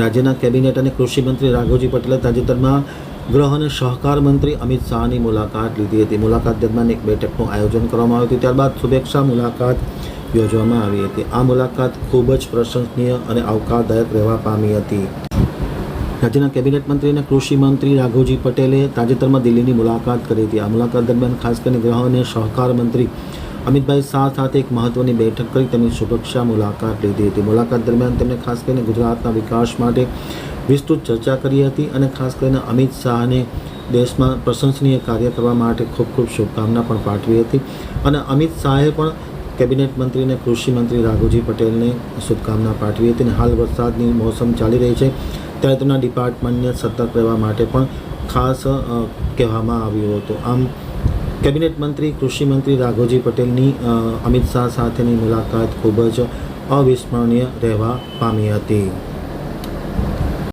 રાજ્યના કેબિનેટ અને કૃષિ મંત્રી રાઘવજી પટેલે તાજેતરમાં ગૃહ અને સહકાર મંત્રી અમિત શાહની મુલાકાત લીધી હતી. મુલાકાત દરમિયાન એક બેઠકનું આયોજન કરવામાં આવ્યું હતું. ત્યારબાદ શુભેચ્છા મુલાકાત યોજવામાં આવી હતી. આ મુલાકાત ખૂબ જ પ્રશંસનીય અને આવકારદાયક રહેવા પામી હતી. રાજ્યના કેબિનેટ મંત્રી અને કૃષિ મંત્રી રાઘવજી પટેલે તાજેતરમાં દિલ્હીની મુલાકાત કરી હતી. આ મુલાકાત દરમિયાન ખાસ કરીને ગ્રહ અને સહકાર મંત્રી અમિતભાઈ શાહ સાથે એક મહત્વની બેઠક કરી. તેમની શુભેચ્છા મુલાકાત લીધી હતી. મુલાકાત દરમિયાન તેમણે ખાસ કરીને ગુજરાતના વિકાસ માટે વિસ્તૃત ચર્ચા કરી હતી અને ખાસ કરીને અમિત શાહને દેશમાં પ્રશંસનીય કાર્ય કરવા માટે ખૂબ ખૂબ શુભકામના પણ પાઠવી હતી. અને અમિત શાહે પણ કેબિનેટ મંત્રી અને કૃષિ રાઘવજી પટેલને શુભકામના પાઠવી હતી અને હાલ વરસાદની મોસમ ચાલી રહી છે. ત્યારે તેમના ડિપાર્ટમેન્ટને સતર્ક રહેવા માટે પણ ખાસ કહેવામાં આવ્યું હતું. આમ કેબિનેટ મંત્રી, કૃષિ મંત્રી રાઘોજી પટેલની અમિત શાહ સાથેની મુલાકાત ખૂબ જ અવિસ્મરણીય રહેવા પામી હતી.